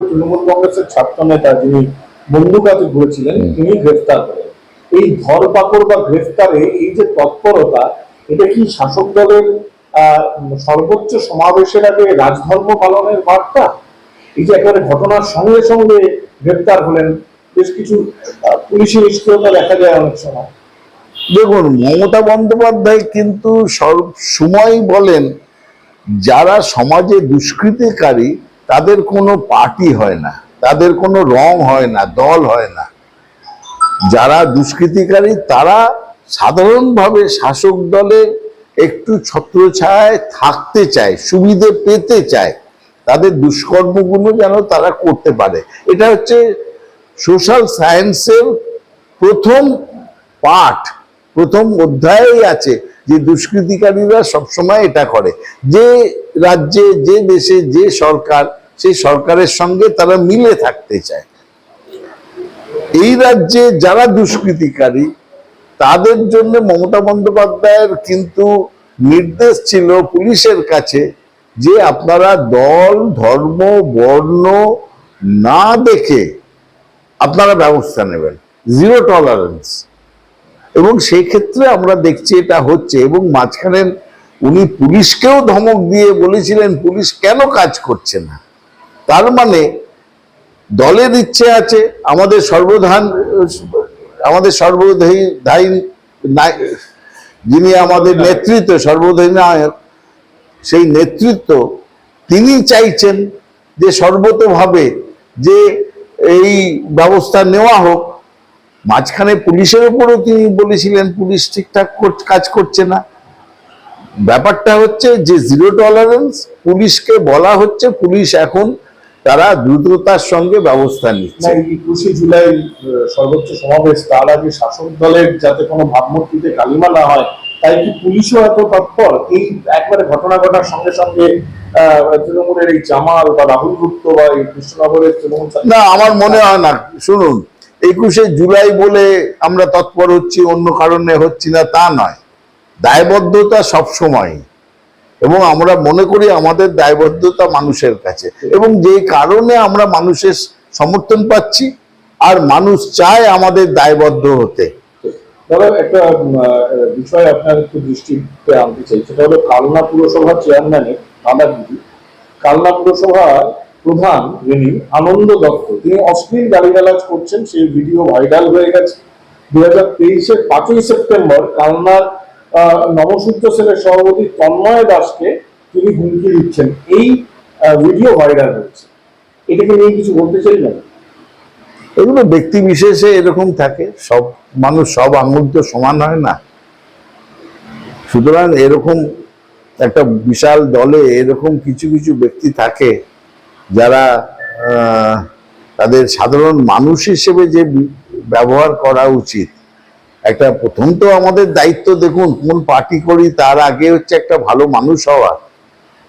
তৃণমূল কংগ্রেসের ছাত্র নেতা যিনি বন্দুকাতে ঘুরেছিলেন তিনি গ্রেফতার করেন এই ধরপাকড় বা গ্রেফতারে এই যে তৎপরতা এটা কি শাসক দলের সর্বোচ্চ সমাবেশের আগে রাজধর্ম পালনের বার্তা? এই যে একেবারে ঘটনার সঙ্গে সঙ্গে গ্রেফতার হলেন বেশ কিছু আহ, পুলিশি নিষ্ক্রিয়তা দেখা যায় অনেক সময়। দেখুন মমতা বন্দ্যোপাধ্যায় কিন্তু সব সময় বলেন যারা সমাজে দুষ্কৃতিকারী তাদের কোনো পার্টি হয় না, তাদের কোনো রং হয় না, দল হয় না। যারা দুষ্কৃতিকারী, তারা সাধারণভাবে শাসক দলের একটু ছত্রছায়ায় থাকতে চায়, সুবিধে পেতে চায়। তাদের দুষ্কর্মগুলো যেন তারা করতে পারে। এটা হচ্ছে সোশ্যাল সায়েন্সের প্রথম পাঠ, প্রথম অধ্যায়েই আছে। যে দুষ্কৃতিকারীরা সবসময় এটা করে। যে রাজ্যে যে দেশে যে সরকার, সেই সরকারের সঙ্গে তারা মিলে থাকতে চায়। এই রাজ্যে যারা দুষ্কৃতিকারী, তাদের জন্য মমতা বন্দ্যোপাধ্যায়ের কিন্তু নির্দেশ ছিল পুলিশের কাছে যে আপনারা দল, ধর্ম, বর্ণ না দেখে আপনারা ব্যবস্থা নেবেন। জিরো টলারেন্স এবং সেই ক্ষেত্রে আমরা দেখছি এটা হচ্ছে এবং মাঝখানে উনি পুলিশকেও ধমক দিয়ে বলেছিলেন, পুলিশ কেন কাজ করছে না? তার মানে দলের ইচ্ছে আছে, আমাদের সর্বধান, আমাদের সর্বধাই ধাই নাই- যিনি আমাদের নেতৃত্ব সর্বধায়ক সেই নেতৃত্ব তিনি চাইছেন যে সর্বতভাবে যে এই ব্যবস্থা নেওয়া হোক মাঝখানে পুলিশের উপরও তিনি বলেছিলেন পুলিশ ঠিকঠাক কাজ করছে না। ব্যাপারটা হচ্ছে যে জিরো টলারেন্স পুলিশকে বলা হচ্ছে পুলিশ এখন তারা দ্রুততার সঙ্গে ব্যবস্থা নিচ্ছে। একুশে জুলাই সর্বোচ্চ সমাবেশ তার আগে শাসক দলের যাতে কোনো ভাবমূর্তিতে কালিমা না হয় তাই কি পুলিশও এত তৎপর? এই একবারে ঘটনা ঘটার সঙ্গে সঙ্গে আহ, তৃণমূলের এই জামাল বা রাহুল গুপ্ত বা এই কৃষ্ণনগরের তৃণমূল না আমার মনে হয় না। শুনুন একুশে জুলাই বলে আমরা তৎপর হচ্ছি, অন্য কারণে হচ্ছি না, তা নয়। দায়বদ্ধতা সব সময় এবং আমরা মনে করি আমাদের দায়বদ্ধতা মানুষের কাছে। এবং যে কারণে আমরা মানুষের সমর্থন পাচ্ছি, আর মানুষ চায় আমাদের দায়বদ্ধ হতে। একটা বিষয় আপনার একটু দৃষ্টিতে আনতে চাই। সেটা হলো কালনা পুরসভা চেয়ারম্যানের কালনা পুরসভা প্রধান যিনি আনন্দ দত্ত তিনি অশ্লীল গালিগালাজ করছেন সেই ভিডিও ভাইরাল হয়ে গেছে। দু হাজার তেইশের পাঁচই সেপ্টেম্বর কালনার আহ, নবসূত্র সেলের সভাপতি তন্ময় দাসকে তিনি হুমকি দিচ্ছেন। এই ভিডিও ভাইরাল হয়েছে এটাকে নিয়ে কিছু বলতে চাই না? এগুলো ব্যক্তি বিশেষে এরকম থাকে। সব মানুষ সব আঙুল তো সমান হয় না। সুতরাং এরকম একটা বিশাল দলে এরকম কিছু কিছু ব্যক্তি থাকে যারা তাদের সাধারণ মানুষ হিসেবে যে ব্যবহার করা উচিত একটা প্রথম তো আমাদের দায়িত্ব দেখুন কোন পার্টি করি তার আগে হচ্ছে একটা ভালো মানুষ হওয়া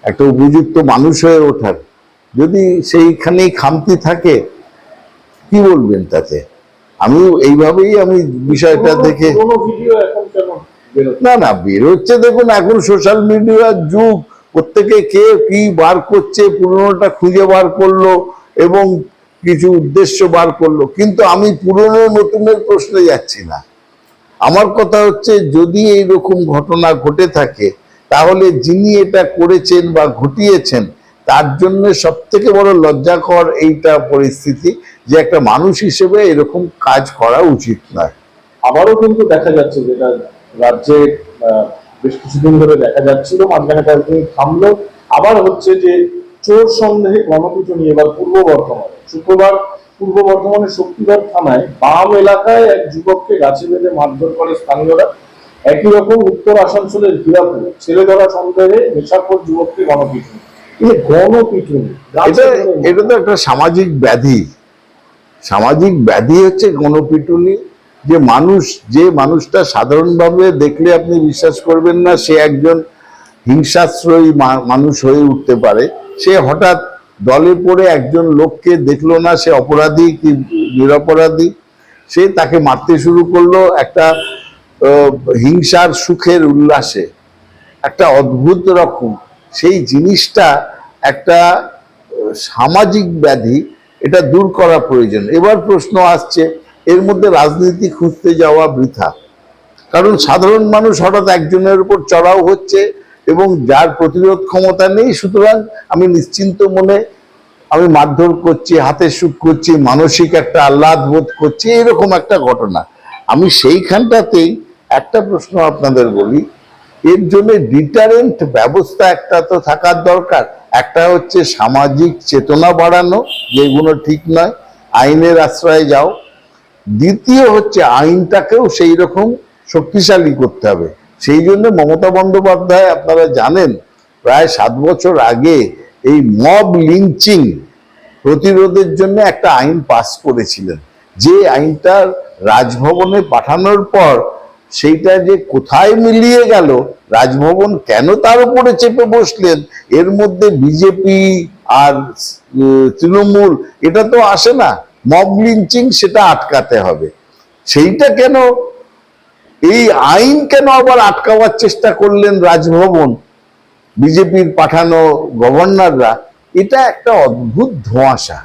একটা উপযুক্ত মানুষ হয়ে ওঠার। যদি সেইখানেই খামতি থাকে কি বলবেন তাতে? আমি এইভাবেই আমি বিষয়টা দেখে না। না বেরোচ্ছে দেখুন এখন সোশ্যাল মিডিয়ার যুগ প্রত্যেকে কে কি বার করছে, পুরনোটা খুঁজে বার করল এবং কিছু উদ্দেশ্য বার করল। কিন্তু আমি পুরনো নতুনের প্রশ্নে যাচ্ছি না। আমার কথা হচ্ছে, যদি এইরকম ঘটনা ঘটে থাকে, তাহলে যিনি এটা করেছেন বা ঘটিয়েছেন, তার জন্য সব থেকে বড় লজ্জাকর এইটা পরিস্থিতি যে একটা মানুষ হিসেবে এরকম কাজ করা উচিত নয়। আবারও কিন্তু দেখা যাচ্ছে যেটা রাজ্যে বেশ কিছুদিন ধরে দেখা যাচ্ছিল মাঝখানে কয়েকদিন থামলো। আবার হচ্ছে যে চোর সন্দেহে গণপিটুনি এবার পূর্ব বর্ধমানে। শুক্রবার পূর্ব বর্ধমানের শক্তিগড় থানায় বাম এলাকায় এক যুবককে গাছে বেঁধে মারধর করে স্থানীয়রা। একই রকম উত্তর আসানসোলের হীরাপুরে। ছেলে ধরা সন্দেহে নেশাখোর যুবককে গণপিটুনি। এই গণপিটুনি এটা তো একটা সামাজিক ব্যাধি। সামাজিক ব্যাধি হচ্ছে গণপিটুনি। যে মানুষ, যে মানুষটা সাধারণভাবে দেখলে আপনি বিশ্বাস করবেন না, সে একজন হিংসাশ্রয়ী মানুষ হয়ে উঠতে পারে। সে হঠাৎ দলে পড়ে একজন লোককে দেখল না, সে অপরাধী কি নিরপরাধী? সে তাকে মারতে শুরু করল একটা হিংসার সুখের উল্লাসে। একটা অদ্ভুত রকম। সেই জিনিসটা একটা সামাজিক ব্যাধি, এটা দূর করা প্রয়োজন। এবার প্রশ্ন আসছে এর মধ্যে রাজনীতি খুঁজতে যাওয়া বৃথা। কারণ সাধারণ মানুষ হঠাৎ একজনের উপর চড়াও হচ্ছে এবং যার প্রতিরোধ ক্ষমতা নেই, সুতরাং আমি নিশ্চিন্ত মনে আমি মারধর করছি, হাতে সুখ করছি, মানসিক একটা আহ্লাদ বোধ করছি, এরকম একটা ঘটনা। আমি সেইখানটাতেই একটা প্রশ্ন আপনাদের বলি, এর জন্য ডিটারেন্ট ব্যবস্থা একটা তো থাকার দরকার। একটা হচ্ছে সামাজিক চেতনা বাড়ানো, যেগুলো ঠিক নয়, আইনের আশ্রয়ে যাও দ্বিতীয় হচ্ছে আইনটাকেও সেই রকম শক্তিশালী করতে হবে। সেই জন্য মমতা বন্দ্যোপাধ্যায়, আপনারা জানেন, প্রায় সাত বছর আগে এই মব লিঞ্চিং প্রতিরোধের জন্য একটা আইন পাস করেছিলেন। যে আইনটা রাজভবনে পাঠানোর পর সেইটা যে কোথায় মিলিয়ে গেল, রাজভবন কেন তার উপরে চেপে বসলেন, এর মধ্যে বিজেপি আর তৃণমূল, এটা তো আসে না। মব লিঞ্চিং সেটা আটকাতে হবে। সেইটা কেন? এই আইন কেন আবার আটকাবার চেষ্টা করলেন রাজভবন? বিজেপির পাঠানো গভর্নররা, এটা একটা অদ্ভুত ধোঁয়াশা।